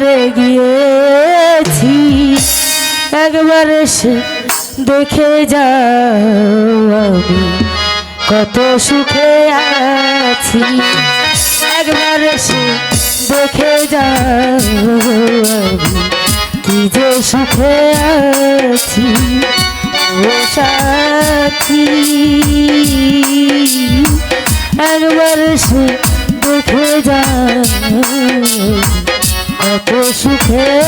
হারে গিয়েছি, একবার এসে দেখে যাও কত সুখে আছি, একবার এসে দেখে যাও কি যে সুখে আছি, ও সাথী। একবার এসে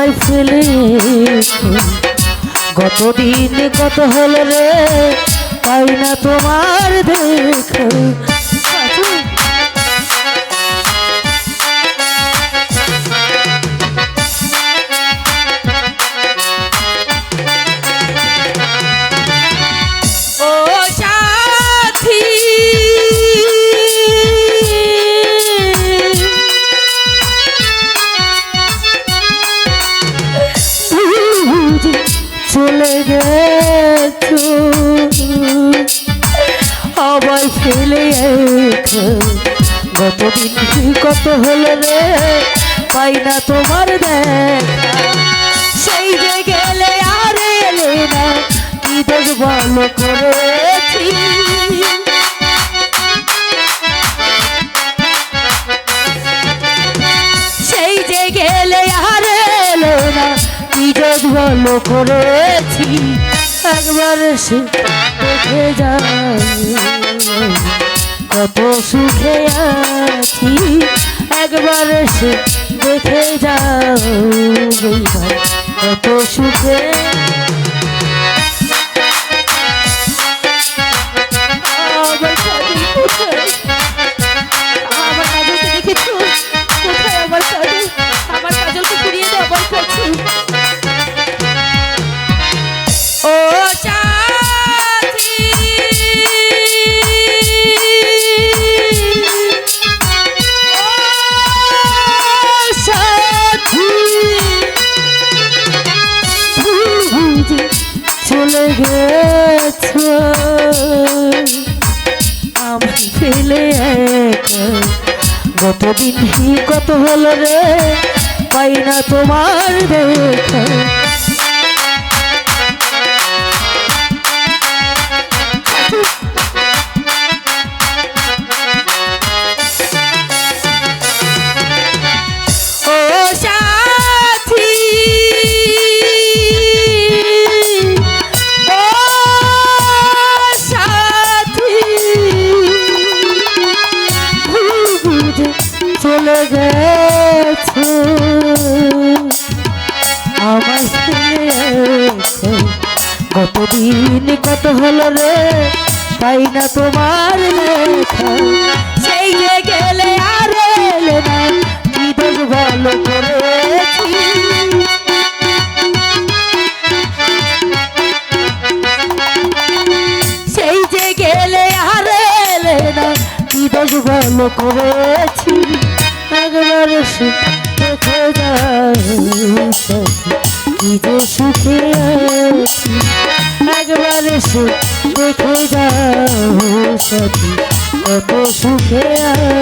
আমায় ফেলে কতদিন কত হল রে পাই না তোমার দেখো। চলে গেছো। আবার ফেলে কতদিন কি কত হলো রে, পাই না তোমার সেই যে গেলে আর এলে না, কি দোষ ভালো করেছি? ভালো করেছি, একবার সে দেখে যায় কত সুখে আছি, একবার সে দেখে যাও কত সুখে বুঝে চলে গেছ। আমি ফেলে একা। গতদিন কি কত হলো রে? পাই না তোমার দেখা। কতদিন কত হলো রে? পাই না তোমার সেই যে গেলে আর না। কি দোষ ভালো করেছি? সেই যে গেলে না। করেছি? একবার সে দেখে সখী, কি যে সুখে আছি। একবার সে দেখে যাও সখী কত সুখে আছি